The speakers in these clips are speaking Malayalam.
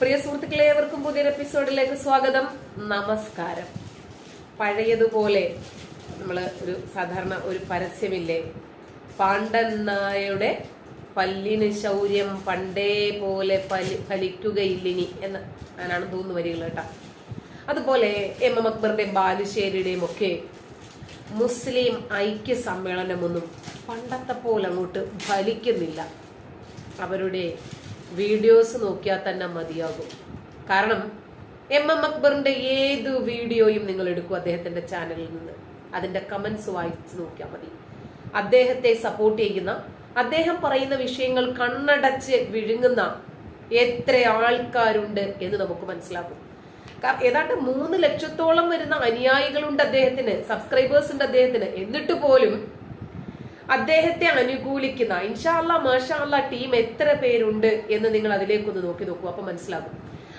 പ്രിയ സുഹൃത്തുക്കളെ ഏവർക്കും പുതിയൊരു എപ്പിസോഡിലേക്ക് സ്വാഗതം. നമസ്കാരം. പഴയതുപോലെ നമ്മൾ ഒരു സാധാരണ ഒരു പരസ്യമില്ലേ? പാണ്ഡൻ നായയുടെ പല്ലിന് ശൗര്യം പണ്ടേ പോലെ പലി ഫലിക്കുകയില്ലിനി എന്ന് ഞാനാണ് തോന്നുന്നു വരികൾ കേട്ടോ. അതുപോലെ എം എം അക്ബറിന്റെയും ബാലുശ്ശേരിയുടെയും ഒക്കെ മുസ്ലിം ഐക്യ സമ്മേളനമൊന്നും പണ്ടത്തെ പോലെ അങ്ങോട്ട് ഫലിക്കുന്നില്ല. അവരുടെ വീഡിയോസ് നോക്കിയാൽ തന്നെ മതിയാകും. കാരണം എം എം അക്ബറിന്റെ ഏത് വീഡിയോയും നിങ്ങൾ എടുക്കും അദ്ദേഹത്തിന്റെ ചാനലിൽ നിന്ന്. അതിന്റെ കമന്റ്സ് വായിച്ച് നോക്കിയാൽ മതി. അദ്ദേഹത്തെ സപ്പോർട്ട് ചെയ്യുന്ന അദ്ദേഹം പറയുന്ന വിഷയങ്ങൾ കണ്ണടച്ച് വിഴുങ്ങുന്ന എത്ര ആൾക്കാരുണ്ട് എന്ന് നമുക്ക് മനസ്സിലാകും. ഏതാണ്ട് മൂന്ന് ലക്ഷത്തോളം വരുന്ന അനുയായികളുണ്ട് അദ്ദേഹത്തിന്. സബ്സ്ക്രൈബേഴ്സ് ഉണ്ട് അദ്ദേഹത്തിന്. എന്നിട്ട് പോലും അദ്ദേഹത്തെ അനുകൂലിക്കുന്ന ഇൻഷാല്ല മാഷാല്ല ടീം എത്ര പേരുണ്ട് എന്ന് നിങ്ങൾ അതിലേക്കൊന്ന് നോക്കി നോക്കൂ. അപ്പൊ മനസ്സിലാകും.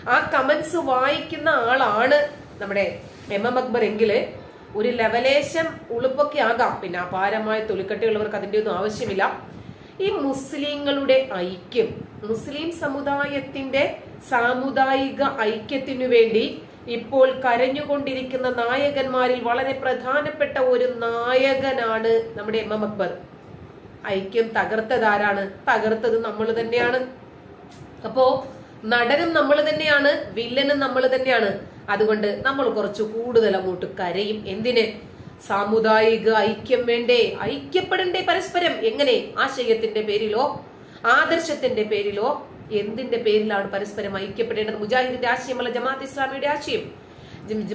ആ കമന്റ്സ് വായിക്കുന്ന ആളാണ് നമ്മുടെ എം എം അക്ബർ എങ്കിൽ. ഒരു ലെവലേശം ഉളുപ്പൊക്കെ ആകാം. പിന്നെ അപാരമായ തൊലിക്കെട്ടുകളവർക്ക് അതിന്റെ ഒന്നും ആവശ്യമില്ല. ഈ മുസ്ലിങ്ങളുടെ ഐക്യം മുസ്ലിം സമുദായത്തിന്റെ സാമുദായിക ഐക്യത്തിനു വേണ്ടി ഇപ്പോൾ കരഞ്ഞുകൊണ്ടിരിക്കുന്ന നായകന്മാരിൽ വളരെ പ്രധാനപ്പെട്ട ഒരു നായകനാണ് നമ്മുടെ എം എം അക്ബർ. ഐക്യം തകർത്തതാരാണ്? തകർത്തത് നമ്മൾ തന്നെയാണ്. അപ്പോ നടനും നമ്മൾ തന്നെയാണ് വില്ലനും നമ്മൾ തന്നെയാണ്. അതുകൊണ്ട് നമ്മൾ കുറച്ച് കൂടുതൽ അങ്ങോട്ട് കരയും. എന്തിന്? സാമുദായിക ഐക്യം വേണ്ടേ? ഐക്യപ്പെടണ്ടേ പരസ്പരം? എങ്ങനെ? ആശയത്തിന്റെ പേരിലോ? ആദർശത്തിന്റെ പേരിലോ? എന്തിന്റെ പേരിലാണ് പരസ്പരം ഐക്യപ്പെടേണ്ടത്? മുജാഹിദിന്റെ ആശയമല്ല ജമാഅത്ത് ഇസ്ലാമിയുടെ ആശയം.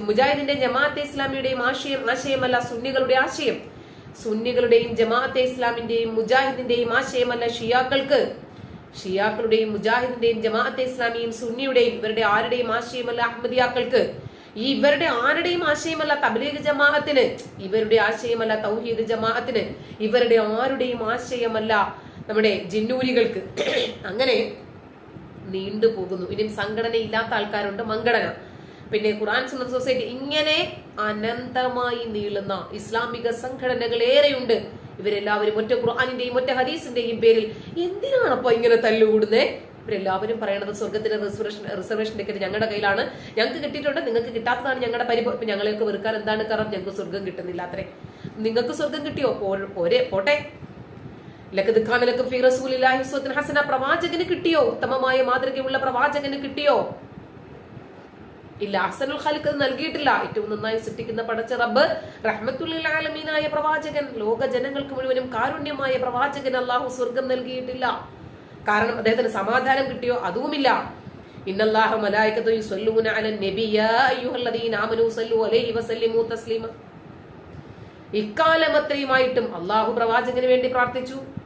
മുജാഹിദിന്റെ ജമാഅത്തെ ഇസ്ലാമിയുടെയും ആശയം ആശയമല്ല സുന്നികളുടെ ആശയം. സുന്നികളുടെയും ജമാഅത്തെ ഇസ്ലാമിന്റെയും മുജാഹിദിന്റെയും ആശയമല്ല ഷിയാക്കൾക്ക്. ഷിയാക്കളുടെയും മുജാഹിദിന്റെയും ജമാഅത്തെ ഇസ്ലാമിയും സുന്നിയുടെയും ഇവരുടെ ആരുടെയും ആശയമല്ല അഹമ്മദിയാക്കൾക്ക്. ഈ ഇവരുടെ ആരുടെയും ആശയമല്ല തബ്ലീഗ് ജമാഅത്തിന്. ഇവരുടെ ആശയമല്ല തൗഹീദ് ജമാഅത്തിന്. ഇവരുടെ ആരുടെയും ആശയമല്ല നമ്മുടെ ജിന്നൂരികൾക്ക്. അങ്ങനെ നീണ്ടു പോകുന്നു. ഇനിയും സംഘടന ഇല്ലാത്ത ആൾക്കാരുണ്ട് മങ്കടന പിന്നെ ഖുറാൻ സുന്നത്ത് സൊസൈറ്റി ഇങ്ങനെ അനന്തമായി നീളുന്ന ഇസ്ലാമിക സംഘടനകൾ ഏറെയുണ്ട് ഇവരെല്ലാവരും ഒറ്റ ഖുർആാനിന്റെയും ഒറ്റ ഹദീസിന്റെയും പേരിൽ എന്തിനാണ് അപ്പൊ ഇങ്ങനെ തല്ലുകൂടുന്നത് ഇവരെല്ലാവരും പറയണത് സ്വർഗത്തിന്റെ റിസർവേഷൻ റിസർവേഷൻ ടിക്കറ്റ് ഞങ്ങളുടെ കയ്യിലാണ്. ഞങ്ങൾക്ക് കിട്ടിയിട്ടുണ്ട് നിങ്ങൾക്ക് കിട്ടാത്തതാണ് ഞങ്ങളുടെ പരിഭവം. ഇപ്പൊ ഞങ്ങളെയൊക്കെ വെറുക്കാൻ എന്താണ് കാരണം? ഞങ്ങൾക്ക് സ്വർഗം കിട്ടുന്നില്ല അത്രേ. നിങ്ങൾക്ക് സ്വർഗം കിട്ടിയോ? പോരെ പോട്ടെ. ഹസന പ്രവാചകന് കിട്ടിയോ? ഉത്തമമായ മാതൃകയുള്ള പ്രവാചകന് കിട്ടിയോ? ഇല്ല അഹ്സനുൽ ഖാലിക്ക് അത് നൽകിയിട്ടില്ല. ഏറ്റവും നന്നായി സൃഷ്ടിക്കുന്ന പടച്ച റബ്ബ് റഹ്മത്തുല്ലാലമീനായ പ്രവാചകൻ ലോക ജനങ്ങൾക്ക് മുഴുവനും കാരുണ്യമായ പ്രവാചകൻ അള്ളാഹു സ്വർഗം നൽകിയിട്ടില്ല. കാരണം അദ്ദേഹത്തിന് സമാധാനം കിട്ടിയോ? അതുമില്ല. ഇന്നല്ലാഹ അയ്യുഹല്ലദീന അലൈഹി വസല്ലിമു തസ്ലീമ. ഇക്കാലം അത്രയുമായിട്ടും അള്ളാഹു പ്രവാചകന് വേണ്ടി പ്രാർത്ഥിച്ചു.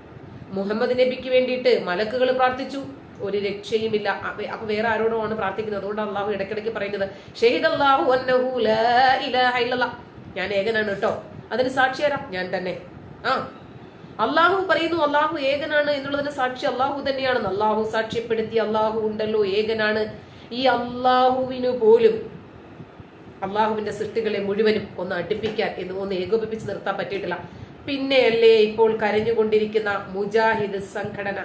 മുഹമ്മദ് നബിക്ക് വേണ്ടിയിട്ട് മലക്കുകൾ പ്രാർത്ഥിച്ചു. ഒരു രക്ഷയുമില്ല. അപ്പൊ വേറെ ആണ് പ്രാർത്ഥിക്കുന്നത്? അതുകൊണ്ട് അള്ളാഹു ഇടയ്ക്കിടയ്ക്ക് പറയുന്നത് ഷെയ്ദ് അള്ളാഹു. ഞാൻ ഏകനാണ് കേട്ടോ അതിന് സാക്ഷി തരാം ഞാൻ തന്നെ. ആ. അള്ളാഹു പറയുന്നു അള്ളാഹു ഏകനാണ് എന്നുള്ളതിന് സാക്ഷി അള്ളാഹു തന്നെയാണെന്ന് അള്ളാഹു സാക്ഷ്യപ്പെടുത്തി അള്ളാഹു ഉണ്ടല്ലോ ഏകനാണ്. ഈ അള്ളാഹുവിനു പോലും അള്ളാഹുവിന്റെ സൃഷ്ടികളെ മുഴുവനും ഒന്ന് അടുപ്പിക്കാൻ എന്ന് ഒന്ന് ഏകോപിപ്പിച്ച് നിർത്താൻ പറ്റിയിട്ടില്ല. പിന്നെയല്ലേ ഇപ്പോൾ കരഞ്ഞുകൊണ്ടിരിക്കുന്ന മുജാഹിദ് സംഘടന.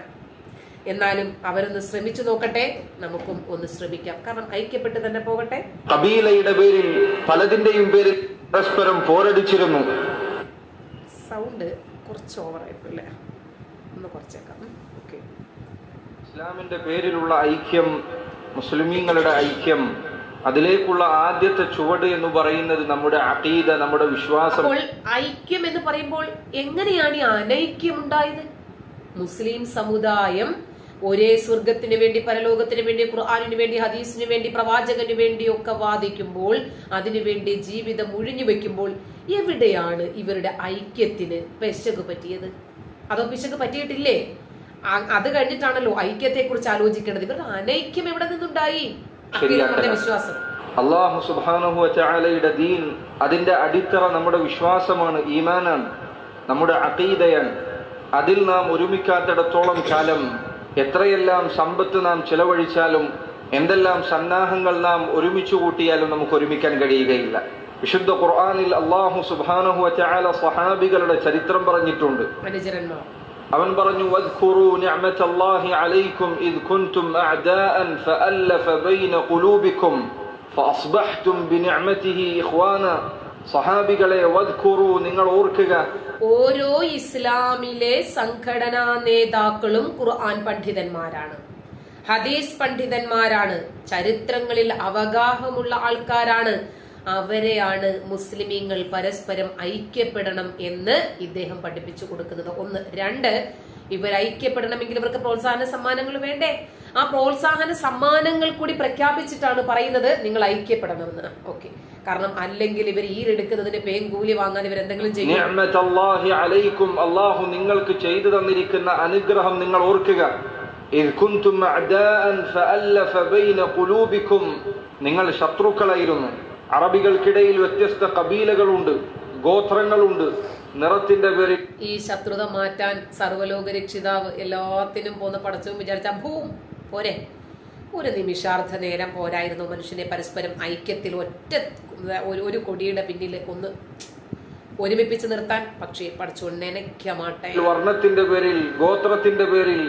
എന്നാലും അവരൊന്ന് ശ്രമിച്ചു നോക്കട്ടെ. നമുക്കും ഒന്ന് ശ്രമിക്കാം. കാരണം ഐക്യപ്പെട്ട് തന്നെ പോകട്ടെ. കബീലയുടെ പേരിൽ പലതിന്റെയും പേരിൽ പരസ്പരം പോരടിച്ചിരുന്നു. സൗണ്ട് കുറച്ച് ഓവറായിട്ടല്ലേ ഒന്ന് കുറച്ചേക്കാം. ഓക്കെ ഇസ്ലാമിന്റെ പേരിലുള്ള ഐക്യം മുസ്ലിമീങ്ങളുടെ ഐക്യം അതിലേക്കുള്ള ആദ്യത്തെ ചുവട് എന്ന് പറയുന്നത് നമ്മുടെ അതീത നമ്മുടെ വിശ്വാസം. ഐക്യം എന്ന് പറയുമ്പോൾ എങ്ങനെയാണ് ഈ അനൈക്യം ഉണ്ടായത് മുസ്ലിം സമുദായം ഒരേ സ്വർഗത്തിന് വേണ്ടി പരലോകത്തിന് വേണ്ടി ഖുർആാനിന് വേണ്ടി ഹദീസിന് വേണ്ടി പ്രവാചകന് വേണ്ടി ഒക്കെ വാദിക്കുമ്പോൾ അതിനുവേണ്ടി ജീവിതം ഒഴിഞ്ഞു വെക്കുമ്പോൾ എവിടെയാണ് ഇവരുടെ ഐക്യത്തിന് പെശക് പറ്റിയത്? അതോ പിശക് പറ്റിയിട്ടില്ലേ? അത് കഴിഞ്ഞിട്ടാണല്ലോ ഐക്യത്തെ കുറിച്ച് ആലോചിക്കേണ്ടത്. ഇവരുടെ അനൈക്യം എവിടെ നിന്നുണ്ടായി? വിശ്വാസം. അള്ളാഹു സുബാനുഹു ചാലയുടെ ദീൻ അതിന്റെ അടിത്തറ നമ്മുടെ വിശ്വാസമാണ് ഈമാനാണ് നമ്മുടെ അഖീദയാണ്. അതിൽ നാം ഒരുമിക്കാത്തിടത്തോളം കാലം എത്രയെല്ലാം സമ്പത്ത് നാം ചെലവഴിച്ചാലും എന്തെല്ലാം സന്നാഹങ്ങൾ നാം ഒരുമിച്ച് കൂട്ടിയാലും നമുക്ക് ഒരുമിക്കാൻ കഴിയുകയില്ല. വിശുദ്ധ ഖുർആാനിൽ അള്ളാഹു സുബാനുഹു ചാല സ്വഹാബികളുടെ ചരിത്രം പറഞ്ഞിട്ടുണ്ട്. അവൻ പറഞ്ഞു അലൈക്കും ഇദ് ഫഅല്ലഫ ബൈന ഫഅസ്ബഹ്തും ഇഖ്വാന. സഹാബികളെ നിങ്ങൾ ഓർക്കുക ഓരോ ഇസ്ലാമിലെ സംഘടനാ നേതാക്കളും ഖുർആൻ പണ്ഡിതന്മാരാണ്. ഹദീസ് പണ്ഡിതന്മാരാണ്. ചരിത്രങ്ങളിൽ അവഗാഹമുള്ള ആൾക്കാരാണ്. അവരെയാണ് മുസ്ലിമീങ്ങൾ പരസ്പരം ഐക്യപ്പെടണം എന്ന് ഇദ്ദേഹം പഠിപ്പിച്ചു കൊടുക്കുന്നത്. ഒന്ന്. രണ്ട് ഇവർ ഐക്യപ്പെടണമെങ്കിൽ ഇവർക്ക് പ്രോത്സാഹന സമ്മാനങ്ങൾ വേണ്ടേ? ആ പ്രോത്സാഹന സമ്മാനങ്ങൾ കൂടി പ്രഖ്യാപിച്ചിട്ടാണ് പറയുന്നത് നിങ്ങൾ ഐക്യപ്പെടണമെന്ന്. ഓക്കെ. കാരണം അല്ലെങ്കിൽ ഇവർ ഈരെടുക്കുന്നതിന് പേൻ കൂലി വാങ്ങാൻ ഇവർ എന്തെങ്കിലും ചെയ്യും. അലൈക്കും. അല്ലാഹു നിങ്ങൾക്ക് ചെയ്തു തന്നിരിക്കുന്ന അനുഗ്രഹം നിങ്ങൾ ഓർക്കുക. നിങ്ങൾ ശത്രുക്കളായിരുന്നു. അറബികൾക്കിടയിൽ വ്യത്യസ്ത കബീലകളുണ്ട് ഗോത്രങ്ങളുണ്ട്. നിറത്തിന്റെ പേരിൽ ഈ ശത്രുത മാറ്റാൻ സർവലോക രക്ഷിതാവ് എല്ലാത്തിനും പോന്ന് പടച്ചവും വിചാരിച്ച ഭൂം പോരെ. ഒരു നിമിഷാർത്ഥ നേരം പോരായിരുന്നു മനുഷ്യനെ പരസ്പരം ഐക്യത്തിൽ ഒറ്റ ഒരു കൊടിയുടെ പിന്നിൽ ഒന്ന് ഒരുമിപ്പിച്ച് നിർത്താൻ. പക്ഷേ പടച്ചോൻ നനയ്ക്കമാട്ടെ വർണത്തിന്റെ പേരിൽ ഗോത്രത്തിന്റെ പേരിൽ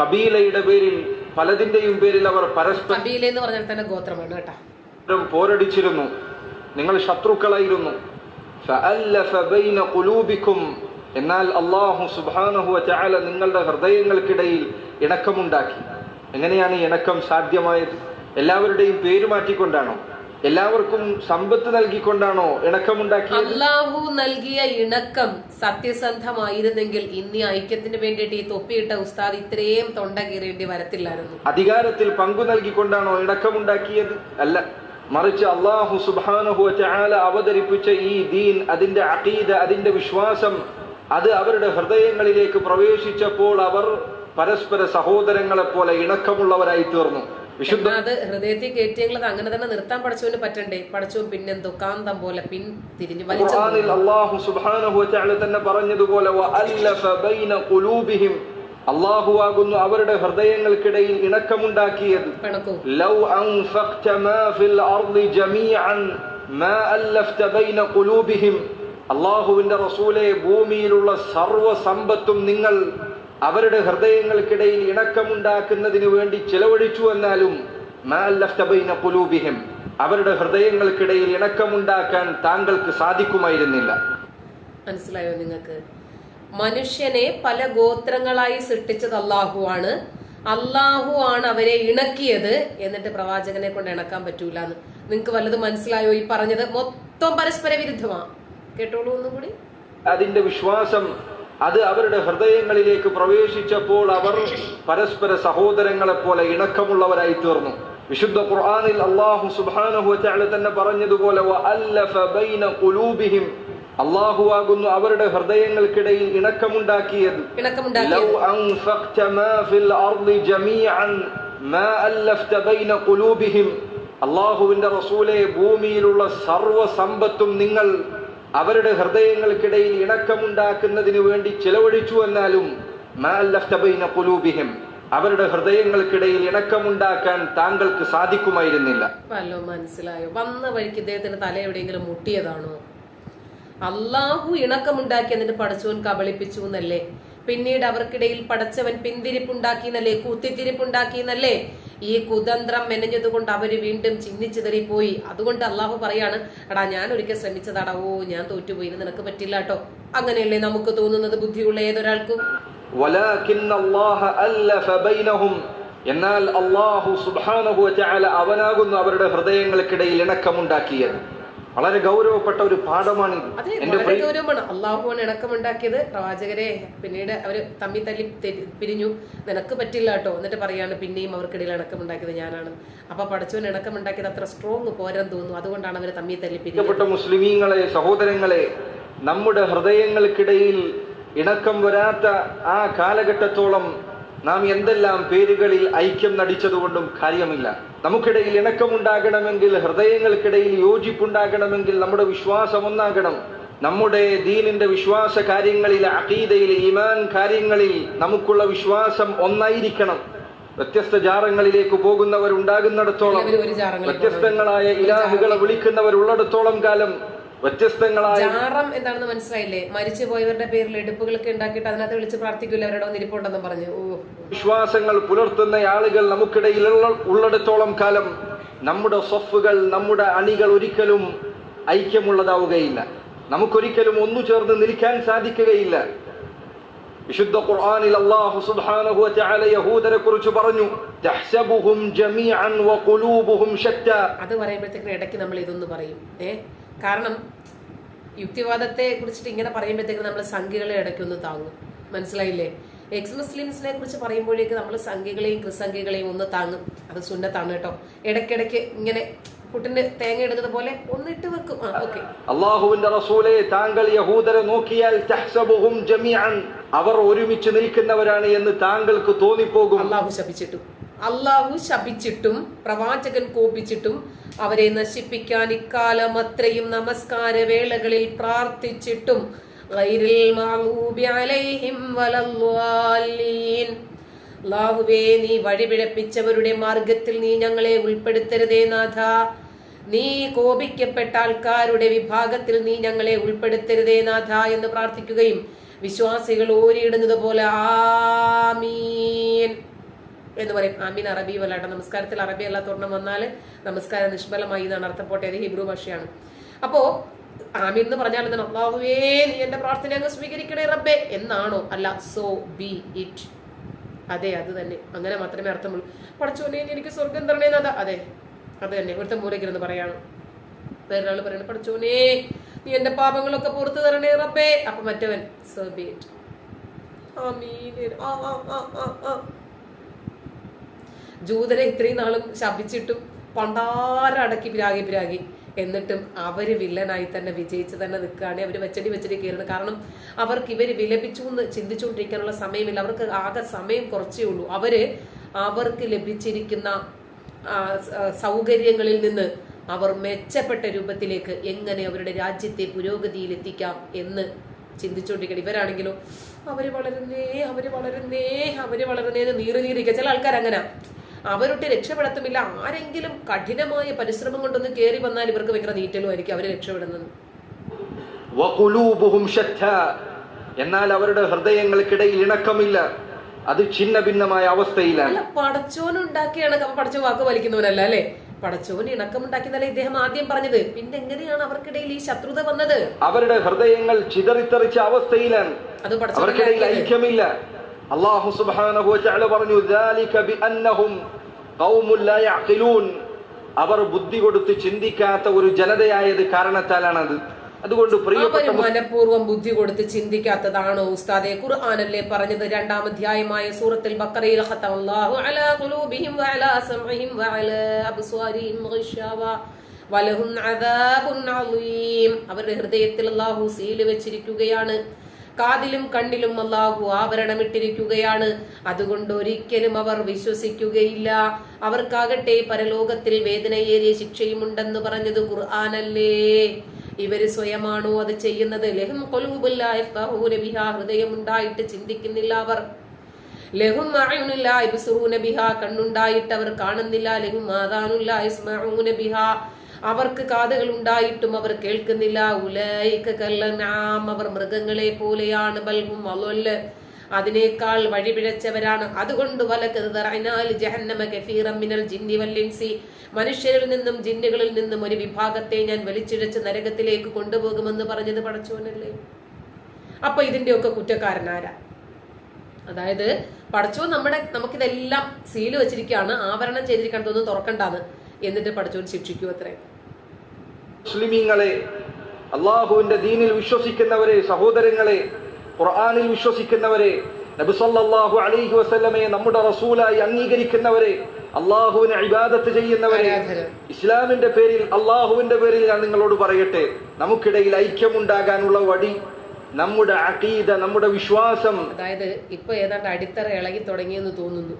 കബീലയുടെ പേരിൽ പലതിന്റെയും പേരിൽ അവർ പരസ്പരം കബീല എന്ന് പറഞ്ഞാൽ തന്നെ ഗോത്രമാണ് കേട്ടാ. പോരടിച്ചിരുന്നു. നിങ്ങൾ ശത്രുക്കളായിരുന്നു. എന്നാൽ അള്ളാഹു സുബ്ഹാനഹു ചാല നിങ്ങളുടെ ഹൃദയങ്ങൾക്കിടയിൽ ഇണക്കമുണ്ടാക്കി. എങ്ങനെയാണ് ഈ ഇണക്കം സാധ്യമായത്? എല്ലാവരുടെയും പേര് മാറ്റിക്കൊണ്ടാണോ? എല്ലാവർക്കും സമ്പത്ത് നൽകിക്കൊണ്ടാണോ ഇണക്കമുണ്ടാക്കി അള്ളാഹു നൽകിയ ഇണക്കം സത്യസന്ധമായിരുന്നെങ്കിൽ ഇന്ന് ഐക്യത്തിന് വേണ്ടിയിട്ട് ഈ തൊപ്പിയിട്ട ഉസ്താദ് ഇത്രയും തൊണ്ട കീറേണ്ടി വരത്തില്ലായിരുന്നു. അധികാരത്തിൽ പങ്കു നൽകിക്കൊണ്ടാണോ ഇണക്കമുണ്ടാക്കിയത്? അല്ല മറിച്ച് അള്ളാഹു സുബാനഹു ചാല അവതരിപ്പിച്ച ഈ ദീൻ അതിന്റെ അഖീദ അതിന്റെ വിശ്വാസം അത് അവരുടെ ഹൃദയങ്ങളിലേക്ക് പ്രവേശിച്ചപ്പോൾ അവർ പരസ്പര സഹോദരങ്ങളെ പോലെ ഇണക്കമുള്ളവരായി തീർന്നു. വിശുദ്ധ അത് ഹൃദയത്തിൽ കയറ്റിയെങ്കിൽ അങ്ങനെ തന്നെ നിർത്താൻ പഠിച്ചവന് പറ്റണ്ടേ? പഠിച്ചു പിന്നെന്തോ കാന്തം പോലെ പിൻ തിരിഞ്ഞു വലിച്ചു അള്ളാഹു സുബ്ഹാനഹു വതആല തന്നെ പറഞ്ഞതുപോലെ അള്ളാഹുവാകുന്നു അവരുടെ ഹൃദയങ്ങൾക്കിടയിൽ ഇണക്കമുണ്ടാക്കിയത്. അള്ളാഹുവിന്റെ റസൂലെ ഭൂമിയിലുള്ള സർവ സമ്പത്തും നിങ്ങൾ അവരുടെ ഹൃദയങ്ങൾക്കിടയിൽ ഇണക്കമുണ്ടാക്കുന്നതിന് വേണ്ടി ചെലവഴിച്ചു എന്നാലും അവരുടെ ഹൃദയങ്ങൾക്കിടയിൽ ഇണക്കമുണ്ടാക്കാൻ താങ്കൾക്ക് സാധിക്കുമായിരുന്നില്ല. മനസ്സിലായോ നിങ്ങൾക്ക്? മനുഷ്യനെ പല ഗോത്രങ്ങളായി സൃഷ്ടിച്ചത് അള്ളാഹു ആണ്. അള്ളാഹു ആണ് അവരെ ഇണക്കിയത് എന്നിട്ട് പ്രവാചകനെ കൊണ്ട് ഇണക്കാൻ പറ്റൂല എന്ന് നിങ്ങൾക്ക് വല്ലതും മനസ്സിലായോ? ഈ പറഞ്ഞത് മൊത്തം പരസ്പര വിരുദ്ധമാ. കേട്ടോളൂ ഒന്നും കൂടി. അതിന്റെ വിശ്വാസം അത് അവരുടെ ഹൃദയങ്ങളിലേക്ക് പ്രവേശിച്ചപ്പോൾ അവർ പരസ്പര സഹോദരങ്ങളെ പോലെ ഇണക്കമുള്ളവരായി തീർന്നു. വിശുദ്ധ ഖുർആനിൽ അള്ളാഹു വതആല തന്നെ പറഞ്ഞതുപോലെ വഅല്ലഫ ബൈന ഖുലൂബിഹിം അള്ളാഹു ആകുന്നു അവരുടെ ഹൃദയങ്ങൾക്കിടയിൽ ഇണക്കമുണ്ടാക്കിയത് അള്ളാഹുവിന്റെ റസൂലെ ഭൂമിയിലുള്ള സർവ സമ്പത്തും നിങ്ങൾ അവരുടെ ഹൃദയങ്ങൾക്കിടയിൽ ഇണക്കമുണ്ടാക്കുന്നതിന് വേണ്ടി ചെലവഴിച്ചു എന്നാലും അവരുടെ ഹൃദയങ്ങൾക്കിടയിൽ ഇണക്കമുണ്ടാക്കാൻ താങ്കൾക്ക് സാധിക്കുമായിരുന്നില്ല. മനസ്സിലായോ? വന്ന വഴിക്ക് ഇദ്ദേഹത്തിന്റെ തല എവിടെയെങ്കിലും മുട്ടിയതാണോ? അള്ളാഹു ഇണക്കമുണ്ടാക്കി എന്നിട്ട് പടച്ചവൻ കബളിപ്പിച്ചു എന്നല്ലേ? പിന്നീട് അവർക്കിടയിൽ പടച്ചവൻ പിന്തിരിപ്പുണ്ടാക്കി എന്നല്ലേ കുത്തിത്തിരിപ്പുണ്ടാക്കി എന്നല്ലേ ഈ കുതന്ത്രം മെനഞ്ഞതുകൊണ്ട് അവർ വീണ്ടും ചിന്നിച്ചിതറിപ്പോയി. അതുകൊണ്ട് അള്ളാഹു പറയാണ് എടാ ഞാൻ ഒരിക്കൽ ശ്രമിച്ചതാടാ. ഓ ഞാൻ തോറ്റുപോയി നിനക്ക് പറ്റില്ല കേട്ടോ അങ്ങനെയല്ലേ നമുക്ക് തോന്നുന്നത് ബുദ്ധിയുള്ള ഏതൊരാൾക്കും? എന്നാൽ അള്ളാഹു വതആല അവനാകുന്നു അവരുടെ ഹൃദയങ്ങൾക്കിടയിൽ ഇണക്കമുണ്ടാക്കിയത്. വളരെ ഗൗരവപ്പെട്ട ഒരു പാഠമാണ് അതെ വളരെ ഗൗരവമാണ്. അള്ളാഹുവാണ് ഇണക്കമുണ്ടാക്കിയത്. പ്രവാചകരെ പിന്നീട് അവർ തമ്മി തല്ലി പിരിഞ്ഞു. നിനക്ക് പറ്റില്ല കേട്ടോ എന്നിട്ട് പറയാണ് പിന്നെയും അവർക്കിടയിൽ ഇണക്കമുണ്ടാക്കിയത് ഞാനാണ്. അപ്പൊ പടച്ചവൻ ഇണക്കമുണ്ടാക്കിയത് അത്ര സ്ട്രോങ് പോരാൻ തോന്നുന്നു. അതുകൊണ്ടാണ് അവർ തമ്മി തല്ലി പിരിഞ്ഞത്. മുസ്ലിമീങ്ങളെ സഹോദരങ്ങളെ നമ്മുടെ ഹൃദയങ്ങൾക്കിടയിൽ ഇണക്കം വരാത്ത ആ കാലഘട്ടത്തോളം നാം എന്തെല്ലാം പേരുകളിൽ ഐക്യം നടിച്ചതുകൊണ്ടും കാര്യമില്ല. നമുക്കിടയിൽ ഇണക്കമുണ്ടാകണമെങ്കിൽ ഹൃദയങ്ങൾക്കിടയിൽ യോജിപ്പുണ്ടാകണമെങ്കിൽ നമ്മുടെ വിശ്വാസം ഒന്നാകണം. നമ്മുടെ ദീനിന്റെ വിശ്വാസ കാര്യങ്ങളിൽ അഖീദയിൽ ഇമാൻ കാര്യങ്ങളിൽ നമുക്കുള്ള വിശ്വാസം ഒന്നായിരിക്കണം. വ്യത്യസ്ത ജാറങ്ങളിലേക്ക് ജാറങ്ങളിൽ വ്യത്യസ്തങ്ങളായ ഇലാഹുകളെ വിളിക്കുന്നവർ ഉള്ളിടത്തോളം കാലം വ്യത്യസ്തങ്ങളായ ജാറം എന്താണെന്ന് മനസ്സിലായില്ലേ? മരിച്ചു പോയവരുടെ പേരിൽ എടുപ്പുകളൊക്കെ ഉണ്ടാക്കിയിട്ട് അതിനകത്ത് വിളിച്ച് പ്രാർത്ഥിക്കൂല അവരുടെ ഒന്നിരിപ്പുണ്ടെന്ന് പറഞ്ഞു. വിശ്വാസങ്ങൾ പുലർത്തുന്ന ആളുകൾ നമുക്കിടയിൽ ഉള്ള- ഉള്ളിടത്തോളം കാലം നമ്മുടെ സ്വഫുകൾ നമ്മുടെ അണികൾ ഒരിക്കലും ഐക്യമുള്ളതാവുകയില്ല. നമുക്കൊരിക്കലും ഒന്നു ചേർന്ന് നിൽക്കാൻ സാധിക്കുകയില്ല. വിശുദ്ധ ഖുർആനിൽ അല്ലാഹു സുബ്ഹാനഹു വ തആല യഹൂദരെ കുറിച്ച് പറഞ്ഞു തഹ്സബുഹും ജമീഅൻ വഖുലൂബുഹും ശത്താ. അത് പറയുമ്പോഴത്തേക്കും ഇടയ്ക്ക് നമ്മൾ ഇതൊന്ന് പറയും. ഏ? കാരണം യുക്തിവാദത്തെ കുറിച്ചിട്ട് ഇങ്ങനെ പറയുമ്പോഴത്തേക്കും നമ്മൾ സംഖ്യകളെ ഇടയ്ക്കൊന്ന് താങ്ങും. മനസ്സിലായില്ലേ? എക്സ് മുസ്ലിംസിനെ കുറിച്ച് പറയുമ്പോഴേക്ക് നമ്മൾ സംഖ്യകളെയും ക്രിസംഖ്യകളെയും ഒന്ന് താങ്ങും. അത് സുന്നത്താണ് കേട്ടോ. ഇടയ്ക്കിടയ്ക്ക് ഇങ്ങനെ പുട്ടിന് തേങ്ങ ഇടുന്നത് പോലെ ഒന്നിട്ട് വെക്കും. ഓക്കെ. അള്ളാഹുവിന്റെ റസൂലെ താങ്കൾ യഹൂദരെ നോക്കിയാൽ അവർ ഒരുമിച്ച് നിൽക്കുന്നവരാണ് എന്ന് താങ്കൾക്ക് തോന്നിപ്പോകും. അള്ളാഹു ശപിച്ചിട്ടും. അള്ളാഹു ശപിച്ചിട്ടും പ്രവാചകൻ കോപിച്ചിട്ടും അവരെ നശിപ്പിക്കാൻ ഇക്കാലം അത്രയും നമസ്കാര വേളകളിൽ പ്രാർത്ഥിച്ചിട്ടും. അല്ലാഹുവേ നീ വഴിപിഴപ്പിച്ചവരുടെ മാർഗത്തിൽ നീ ഞങ്ങളെ ഉൾപ്പെടുത്തരുതേ നാഥ. നീ കോപിക്കപ്പെട്ട ആൾക്കാരുടെ വിഭാഗത്തിൽ നീ ഞങ്ങളെ ഉൾപ്പെടുത്തരുതേ നാഥ എന്ന് പ്രാർത്ഥിക്കുകയും വിശ്വാസികൾ ഓരിയിടുന്നത് പോലെ ആമീൻ. എന്ന് പറയും. ആമീൻ. അറബി വല്ലാട്ട നമസ്കാരത്തിൽ അറബി അല്ലാത്തോണ്ണം വന്നാൽ നമസ്കാരം നിഷ്ഫലമായി എന്നാണ് അർത്ഥം. പോട്ടെ അത് ഹിബ്രു ഭാഷയാണ്. അപ്പോ ആമീൻ എന്ന് പറഞ്ഞാൽ എന്താണ്? അള്ളാഹുവേ നീ എന്റെ പ്രാർത്ഥന അങ്ങ് സ്വീകരിക്കണേ റബ്ബേ എന്നാണോ? അല്ല സോ ബി ഇറ്റ് അതെ അത് തന്നെ. അങ്ങനെ മാത്രമേ അർത്ഥമുള്ളൂ പഠിച്ചോനെ എനിക്ക് സ്വർഗം തരണേന്നതാ അതെ അത് തന്നെ. ഇവിടുത്തെ മൂലകിരുന്ന് പറയാണ്. വേറൊരാൾ പറയണ പഠിച്ചോനെ നീ എന്റെ പാപങ്ങളൊക്കെ പുറത്തു തരണേ റബ്ബേ. അപ്പൊ മറ്റവൻ സോ ബി ഇറ്റ് ആമീൻ. ആ ആ ആ ആ. ജൂതരെ ഇത്രയും നാളും ശപിച്ചിട്ടും പണ്ടാരടക്കി പിരാകി പിരാകി. എന്നിട്ടും അവർ വില്ലനായി തന്നെ വിജയിച്ച് തന്നെ നിൽക്കുകയാണ്. അവർ വെച്ചടി വെച്ചടി കയറുന്നത് കാരണം അവർക്ക് ഇവർ വിലപിച്ചു എന്ന് ചിന്തിച്ചുകൊണ്ടിരിക്കാനുള്ള സമയമില്ല. അവർക്ക് ആകെ സമയം കുറച്ചേ ഉള്ളൂ. അവർ അവർക്ക് ലഭിച്ചിരിക്കുന്ന സൗകര്യങ്ങളിൽ നിന്ന് അവർ മെച്ചപ്പെട്ട രൂപത്തിലേക്ക് എങ്ങനെ അവരുടെ രാജ്യത്തെ പുരോഗതിയിൽ എത്തിക്കാം എന്ന് ചിന്തിച്ചുകൊണ്ടിരിക്കണം. ഇവരാണെങ്കിലും അവർ വളരുന്നേ അവർ വളരുന്നേ അവർ വളരുന്നേ നീറി നീറിക്കുക ചില ആൾക്കാർ അങ്ങനെ അവരൊട്ട് രക്ഷപ്പെടത്തുമില്ല. ആരെങ്കിലും കഠിനമായ പരിശ്രമം കൊണ്ടൊന്ന് കയറി വന്നാൽ ഇവർക്ക് ഭയങ്കര നീറ്റലും ആയിരിക്കും അവരെ രക്ഷപ്പെടുന്നത്. എന്നാൽ അവരുടെ ഹൃദയങ്ങൾക്കിടയിൽ ഇണക്കമില്ല. അത് ഛിന്ന ഭിന്നമായ അവസ്ഥയിലാണ് പടച്ചോൻ ഉണ്ടാക്കിയാണ് അപ്പൊ പടച്ചോൻ വാക്ക് വലിക്കുന്നവരല്ല അല്ലെ? പടച്ചോൻ ഇണക്കം ഉണ്ടാക്കിയതല്ലേ ഇദ്ദേഹം ആദ്യം പറഞ്ഞത്. പിന്നെ എങ്ങനെയാണ് അവർക്കിടയിൽ ഈ ശത്രുത വന്നത്? അവരുടെ ഹൃദയങ്ങൾ ചിതറിത്തെറിച്ച അവസ്ഥയിലാണ്. അത് അവർക്കിടയിൽ ഐക്യമില്ല. അള്ളാഹു വതആല പറഞ്ഞു കൗമുല്ലൂൻ അവർ ബുദ്ധി കൊടുത്ത് ചിന്തിക്കാത്ത ഒരു ജനതയായത് കാരണത്താലാണത്. അതുകൊണ്ട് പ്രിയപ്പെട്ട മനഃപൂർവം ബുദ്ധി കൊടുത്ത് ചിന്തിക്കാത്തതാണോ ഉസ്താദെ? ഖുർആാനല്ലേ പറഞ്ഞത് രണ്ടാം അധ്യായമായ സൂറത്തിൽ ബക്കറയിൽ അവരുടെ ഹൃദയത്തിൽ അള്ളാഹു സീൽ വെച്ചിരിക്കുകയാണ്. കാതിലും കണ്ണിലും അള്ളാഹു ആവരണമിട്ടിരിക്കുകയാണ്. അതുകൊണ്ട് ഒരിക്കലും അവർ വിശ്വസിക്കുകയില്ല. അവർക്കാകട്ടെ പരലോകത്തിൽ വേദനയേറിയ ശിക്ഷയുമുണ്ടെന്ന് പറഞ്ഞത് ഖുർആാനല്ലേ? ഇവർ സ്വയമാണോ അത് ചെയ്യുന്നത്? ലഹും ഹൃദയം ഹൃദയമുണ്ടായിട്ട് ചിന്തിക്കുന്നില്ല അവർ. ലഹും ബിഹാ. കണ്ണുണ്ടായിട്ട് അവർ കാണുന്നില്ല. ലഹും ആദാനുല്ല യസ്മഊന ബിഹാ. അവർക്ക് കാതുകൾ ഉണ്ടായിട്ടും അവർ കേൾക്കുന്നില്ല. ഉലൈക കല്ലനാം അവർ മൃഗങ്ങളെ പോലെയാണ് ബൽഹും അലൊല്ല്. അതിനേക്കാൾ വഴിപിഴച്ചവരാണ്. അതുകൊണ്ട് മനുഷ്യരിൽ നിന്നും ജിന്നുകളിൽ നിന്നും ഒരു വിഭാഗത്തെ ഞാൻ വലിച്ചിഴച്ച് നരകത്തിലേക്ക് കൊണ്ടുപോകുമെന്ന് പറഞ്ഞത് പടച്ചോനല്ലേ? അപ്പൊ ഇതിന്റെയൊക്കെ കുറ്റക്കാരനാരാ അതായത് പടച്ചോൻ നമ്മുടെ നമുക്കിതെല്ലാം സീൽ വെച്ചിരിക്കുകയാണ്. ആവരണം ചെയ്തിരിക്കണം തോന്നുന്നു തുറക്കണ്ടാന്ന് എന്നിട്ട് പടച്ചോൻ ശിക്ഷിക്കൂ അത്രേ. മുസ്ലിമീങ്ങളെ അള്ളാഹുവിന്റെ ദീനിൽ വിശ്വസിക്കുന്നവരെ സഹോദരങ്ങളെ ഖുർആാനിൽ വിശ്വസിക്കുന്നവരെ നബി സല്ലല്ലാഹു അലൈഹി വസല്ലമയെ നമ്മുടെ റസൂലായി അംഗീകരിക്കുന്നവരെ അള്ളാഹുവിനെ ഇബാദത്ത് ചെയ്യുന്നവരെ ഇസ്ലാമിന്റെ പേരിൽ അള്ളാഹുവിന്റെ പേരിൽ ഞാൻ നിങ്ങളോട് പറയട്ടെ. നമുക്കിടയിൽ ഐക്യമുണ്ടാകാനുള്ള വഴി നമ്മുടെ അഖീദ നമ്മുടെ വിശ്വാസം. അതായത് ഇപ്പൊ ഏതാണ്ട് അടിത്തറ ഇളകി തുടങ്ങിയെന്ന് തോന്നുന്നു.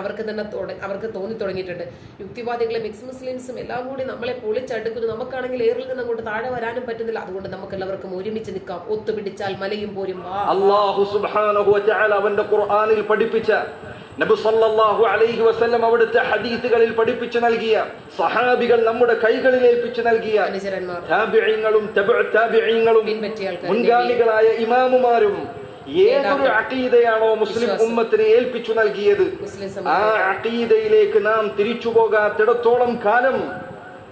അവർക്ക് തന്നെ അവർക്ക് തോന്നി തുടങ്ങിയിട്ടുണ്ട്. യുക്തിവാദികളെ മിക്സ് മുസ്ലിംസും എല്ലാം കൂടി നമ്മളെ പൊളിച്ചടുക്കുന്നു. നമുക്കാണെങ്കിൽ ഏറിൽ നിന്ന് അങ്ങോട്ട് താഴെ വരാനും പറ്റുന്നില്ല. അതുകൊണ്ട് നമുക്ക് എല്ലാവർക്കും ഒരുമിച്ച് നിൽക്കാം. ഒത്തുപിടിച്ചാൽ മലയും പോരും. അള്ളാഹു സുബ്ഹാനഹു വതആല അവന്റെ ഖുർആനിൽ പഠിപ്പിച്ച നബി സല്ലല്ലാഹു അലൈഹി വസല്ലം അവിടുത്തെ ഹദീസുകളിൽ പഠിപ്പിച്ചു നൽകിയ സഹാബികൾ നമ്മുടെ കൈകളിൽ ഏൽപ്പിച്ചു നൽകിയ താബിഈങ്ങളും തബഉ താബിഈങ്ങളും മുൻഗാമികളായ ഇമാമുമാരും ഏതൊരു അഖീദയാണോ മുസ്ലിം ഉമ്മത്തിന് ഏൽപ്പിച്ചു നൽകിയത്? ആ അക്കീതയിലേക്ക് അഖീദയിലേക്ക് നാം തിരിച്ചു പോകാത്തിടത്തോളം കാലം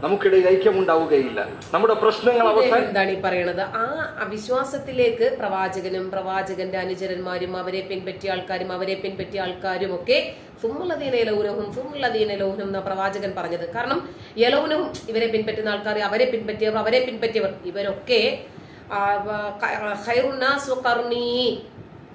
നമുക്കിടയിൽ ഐക്യമുണ്ടാവുകയില്ല. നമ്മുടെ പ്രശ്നങ്ങൾ എന്താണ് ഈ പറയണത്? ആ അവിശ്വാസത്തിലേക്ക് പ്രവാചകനും പ്രവാചകന്റെ അനുചരന്മാരും അവരെ പിൻപറ്റിയ ആൾക്കാരും അവരെ പിൻപറ്റിയ ആൾക്കാരും ഒക്കെ സുമുള്ളതീന യലൗനഹും സുമുള്ളതീന യലൗനഹും എന്ന പ്രവാചകൻ പറഞ്ഞത്. കാരണം യലൗനഹും ഇവരെ പിൻപറ്റുന്ന ആൾക്കാർ അവരെ പിൻപറ്റിയവർ അവരെ പിൻപറ്റിയവർ ഇവരൊക്കെ.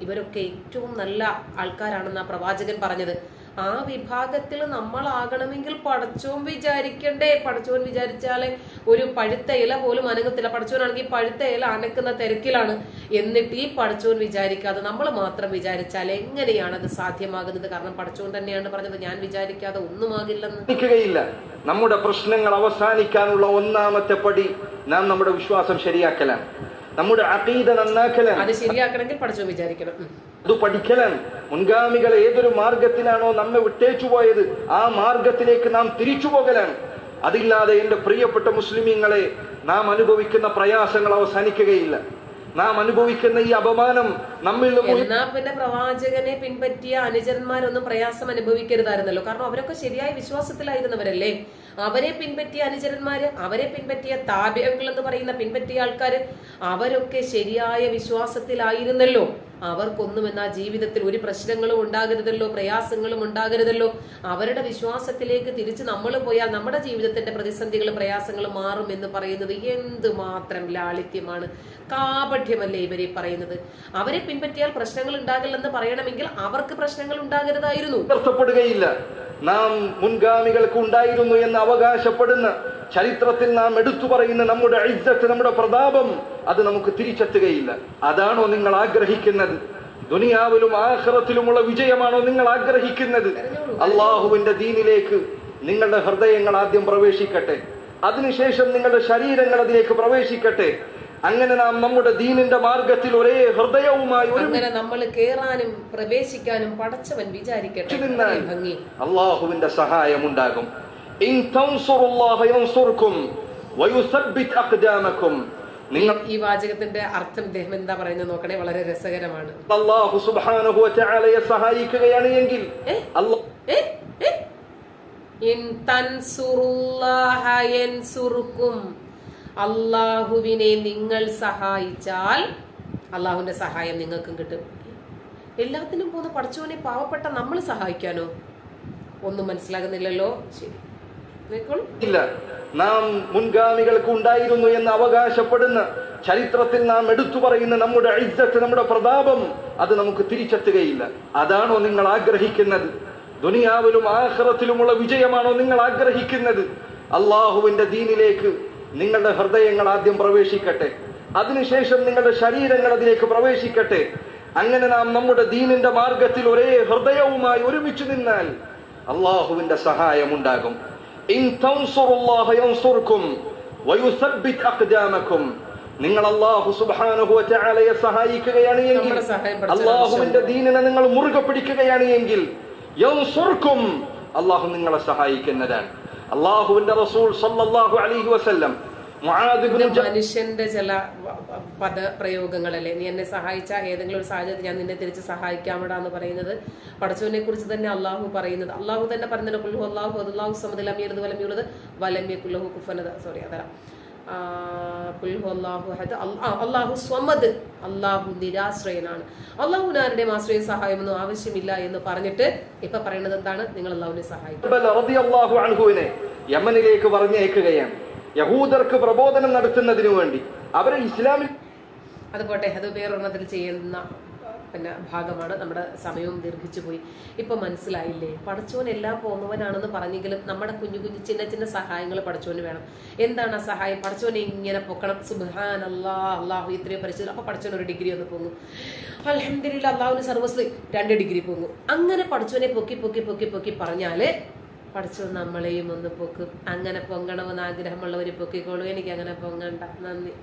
ഇവരൊക്കെ ഏറ്റവും നല്ല ആൾക്കാരാണെന്ന് പ്രവാചകൻ പറഞ്ഞത്. ആ വിഭാഗത്തിൽ നമ്മൾ നമ്മളാകണമെങ്കിൽ പടച്ചോൻ വിചാരിക്കണ്ടേ. പടച്ചോൻ വിചാരിച്ചാലേ ഒരു പഴുത്ത ഇല പോലും അനങ്ങത്തില്ല. പടച്ചോനാണെങ്കിൽ പഴുത്ത ഇല അനക്കുന്ന തിരക്കിലാണ്. എന്നിട്ട് ഈ പടച്ചോൻ വിചാരിക്കാതെ നമ്മൾ മാത്രം വിചാരിച്ചാൽ എങ്ങനെയാണ് അത് സാധ്യമാകുന്നത്? കാരണം പടച്ചോൻ തന്നെയാണ് പറഞ്ഞത് ഞാൻ വിചാരിക്കാതെ ഒന്നുമാകില്ലെന്ന് നമ്മുടെ പ്രശ്നങ്ങൾ അവസാനിക്കാനുള്ള ഒന്നാമത്തെ പടി നാം നമ്മുടെ വിശ്വാസം ശരിയാക്കലാണ്. നമ്മുടെ അഖീദ നന്നാക്കലാണ്. അത് ശരിയാക്കണമെങ്കിൽ പഠിച്ചു വിചാരിക്കണം. അത് പഠിക്കലാണ്. മുൻഗാമികൾ ഏതൊരു മാർഗത്തിലാണോ നമ്മെ വിട്ടേച്ചു പോയത് ആ മാർഗത്തിലേക്ക് നാം തിരിച്ചു പോകലാണ്. അതില്ലാതെ എന്റെ പ്രിയപ്പെട്ട മുസ്ലിമീങ്ങളെ നാം അനുഭവിക്കുന്ന പ്രയാസങ്ങൾ അവസാനിക്കുകയില്ല. നാം അനുഭവിക്കുന്ന ഈ അപമാനം നമ്മിൽ എന്നാ പിന്നെ പ്രവാചകനെ പിൻപറ്റിയ അനുചരന്മാരൊന്നും പ്രയാസം അനുഭവിക്കരുതായിരുന്നല്ലോ. കാരണം അവരൊക്കെ ശരിയായ വിശ്വാസത്തിലായിരുന്നവരല്ലേ? അവരെ പിൻപറ്റിയ അനുചരന്മാര് അവരെ പിൻപറ്റിയ താപ്യങ്ങൾ എന്ന് പറയുന്ന പിൻപറ്റിയ ആൾക്കാര് അവരൊക്കെ ശരിയായ വിശ്വാസത്തിലായിരുന്നല്ലോ. അവർക്കൊന്നും എന്നാ ജീവിതത്തിൽ ഒരു പ്രശ്നങ്ങളും ഉണ്ടാകരുതല്ലോ പ്രയാസങ്ങളും ഉണ്ടാകരുതല്ലോ. അവരുടെ വിശ്വാസത്തിലേക്ക് തിരിച്ച് നമ്മൾ പോയാൽ നമ്മുടെ ജീവിതത്തിന്റെ പ്രതിസന്ധികളും പ്രയാസങ്ങളും മാറും എന്ന് പറയുന്നത് എന്തുമാത്രം ലാളിത്യമാണ്. കാപഠ്യമല്ലേ ഇവരെ പറയുന്നത്? അവരെ പിൻപറ്റിയാൽ പ്രശ്നങ്ങൾ ഉണ്ടാകില്ലെന്ന് പറയണമെങ്കിൽ അവർക്ക് പ്രശ്നങ്ങൾ ഉണ്ടാകരുതായിരുന്നു. നാം മുൻഗാമികൾക്ക് ഉണ്ടായിരുന്നു എന്ന് അവകാശപ്പെടുന്ന ചരിത്രത്തിൽ നാം എടുത്തു പറയുന്ന നമ്മുടെ ഐസത്ത് നമ്മുടെ പ്രതാപം അത് നമുക്ക് തിരിച്ചെത്തുകയില്ല. അതാണോ നിങ്ങൾ ആഗ്രഹിക്കുന്നത്? ദുനിയാവിലും ആഹ്റത്തിലുമുള്ള വിജയമാണോ നിങ്ങൾ ആഗ്രഹിക്കുന്നത്? അള്ളാഹുവിന്റെ ദീനിലേക്ക് നിങ്ങളുടെ ഹൃദയങ്ങൾ ആദ്യം പ്രവേശിക്കട്ടെ. അതിനുശേഷം നിങ്ങളുടെ ശരീരങ്ങൾ അതിലേക്ക് പ്രവേശിക്കട്ടെ. അങ്ങനെ നാം നമ്മുടെ ദീനിന്റെ മാർഗത്തിൽ ഒരേ ഹൃദയവുമായി അങ്ങനെ നമ്മൾ കേറാനും പ്രവേശിക്കാനും പടച്ചവൻ വിചാരിക്കട്ടെ. ഭംഗി. അള്ളാഹുവിന്റെ സഹായം ഉണ്ടാകും ഇൻ തൻസുറുല്ലാഹ യൻസുർക്കും വയുസബ്ബിത് അഖ്ദാമകും നിങ്ങൾ ഈ വാചകത്തിന്റെ അർത്ഥം ഇദ്ദേഹം എന്താ പറയുന്നത് നോക്കണേ? വളരെ രസകരമാണ്. അള്ളാഹു സുബ്ഹാനഹു വതആലയെ സഹായിക്കുകയാണ് എങ്കിൽ? അല്ലാഹ്? ഇൻ തൻസുറുല്ലാഹ യൻസുറുക്കും. അള്ളാഹുവിനെ നിങ്ങൾ സഹായിച്ചാൽ അള്ളാഹുവിന്റെ സഹായം നിങ്ങൾക്കും കിട്ടും. എല്ലാത്തിനും പോകുന്ന പഠിച്ചവനെ പാവപ്പെട്ട നമ്മൾ സഹായിക്കാനോ? ഒന്നും മനസ്സിലാകുന്നില്ലല്ലോ? ശരി. ഇല്ല. നാം മുൻഗാമികൾക്ക് ഉണ്ടായിരുന്നു എന്ന് അവകാശപ്പെടുന്ന ചരിത്രത്തിൽ നാം എടുത്തു പറയുന്ന നമ്മുടെ ഐസത്ത് നമ്മുടെ പ്രതാപം അത് നമുക്ക് തിരിച്ചെത്തുകയില്ല. അതാണോ നിങ്ങൾ ആഗ്രഹിക്കുന്നത്? ദുനിയാവിലും ആഹ്റത്തിലുമുള്ള വിജയമാണോ നിങ്ങൾ ആഗ്രഹിക്കുന്നത്? അള്ളാഹുവിന്റെ ദീനിലേക്ക് നിങ്ങളുടെ ഹൃദയങ്ങൾ ആദ്യം പ്രവേശിക്കട്ടെ. അതിനുശേഷം നിങ്ങളുടെ ശരീരങ്ങൾ അതിലേക്ക് പ്രവേശിക്കട്ടെ. അങ്ങനെ നാം നമ്മുടെ ദീനിന്റെ മാർഗത്തിൽ ഒരേ ഹൃദയവുമായി ഒരുമിച്ച് നിന്നാൽ അള്ളാഹുവിന്റെ സഹായം ഉണ്ടാകും. ഇൻ തൻസുറുല്ലാഹ യൻസുർക്കും വയുസബ്ബിത് അഖ്ദാമക്കും. നിങ്ങൾ അള്ളാഹു സുബ്ഹാനഹു വതആലയെ സഹായിക്കുകയാണ് എങ്കിൽ അള്ളാഹുവിന്റെ ദീനിനെ നിങ്ങൾ മുറുകെ പിടിക്കുകയാണ് എങ്കിൽ അള്ളാഹു നിങ്ങളെ സഹായിക്കുന്നതാണ്. അള്ളാഹുവിന്റെ റസൂൽ അലൈഹി വസല്ലം മനുഷ്യന്റെ ചില പദപ്രയോഗങ്ങൾ അല്ലെ പദപ്രയോഗങ്ങളല്ലേ നീ എന്നെ സഹായിച്ച ഏതെങ്കിലും ഒരു സാഹചര്യത്തിൽ ഞാൻ നിന്നെ തിരിച്ച് സഹായിക്കാമടാ എന്ന് പറയുന്നത്. പടച്ചവനെ കുറിച്ച് തന്നെ അള്ളാഹു പറയുന്നത്. അള്ളാഹു തന്നെ കുല്ലു അള്ളാഹു അള്ളാഹു സമതി അമീർത് വലമിയുള്ളത് വലമ്യ കുല്ലഹു കുഫനത് സോറി അതല്ല അള്ളാഹു സ്വമത് സ്വമദ് അള്ളാഹു നിരാശ്രയനാണ്. അള്ളാഹുവിന് ആരുടെയും ആശ്രയ സഹായമൊന്നും ആവശ്യമില്ല എന്ന് പറഞ്ഞിട്ട് ഇപ്പൊ പറയുന്നത് എന്താണ്? നിങ്ങൾ അള്ളാഹുവിനെ സഹായിക്കും യമനിലേക്ക് പറഞ്ഞയക്കുകയാണ്. യഹൂദർക്ക് പ്രബോധനം നടത്തുന്നതിനു വേണ്ടി. അവരെ ഇസ്ലാമിൽ അതുപോട്ടെ അത് വേറൊരെണ്ണത്തിൽ ചെയ്യുന്ന പിന്നെ ഭാഗമാണ്. നമ്മുടെ സമയവും ദീർഘിച്ചു പോയി. ഇപ്പൊ മനസ്സിലായില്ലേ? പഠിച്ചവൻ എല്ലാം പോകുന്നവനാണെന്ന് പറഞ്ഞെങ്കിലും നമ്മുടെ കുഞ്ഞു കുഞ്ഞു ചിന്ന ചിന്ന സഹായങ്ങൾ പഠിച്ചവന് വേണം. എന്താണ് ആ സഹായം? പഠിച്ചവനെ ഇങ്ങനെ പൊക്കണം. സുബാൻ അല്ലാ അള്ളാഹു ഇത്രയും പഠിച്ചത് അപ്പൊ പഠിച്ചവൻ ഒരു ഡിഗ്രി ഒന്ന് പോകും അലഹമില്ല അള്ളാഹുവിന് സർവസ് രണ്ട് ഡിഗ്രി പോകും അങ്ങനെ പഠിച്ചവനെ പൊക്കി പൊക്കി പൊക്കി പൊക്കി പറഞ്ഞാൽ പഠിച്ചോ നമ്മളെയും ഒന്ന് പൊക്കും. അങ്ങനെ പൊങ്ങണമെന്ന് ആഗ്രഹമുള്ളവർ പൊക്കിക്കോളൂ. എനിക്ക് അങ്ങനെ പൊങ്ങണ്ട. നന്ദി.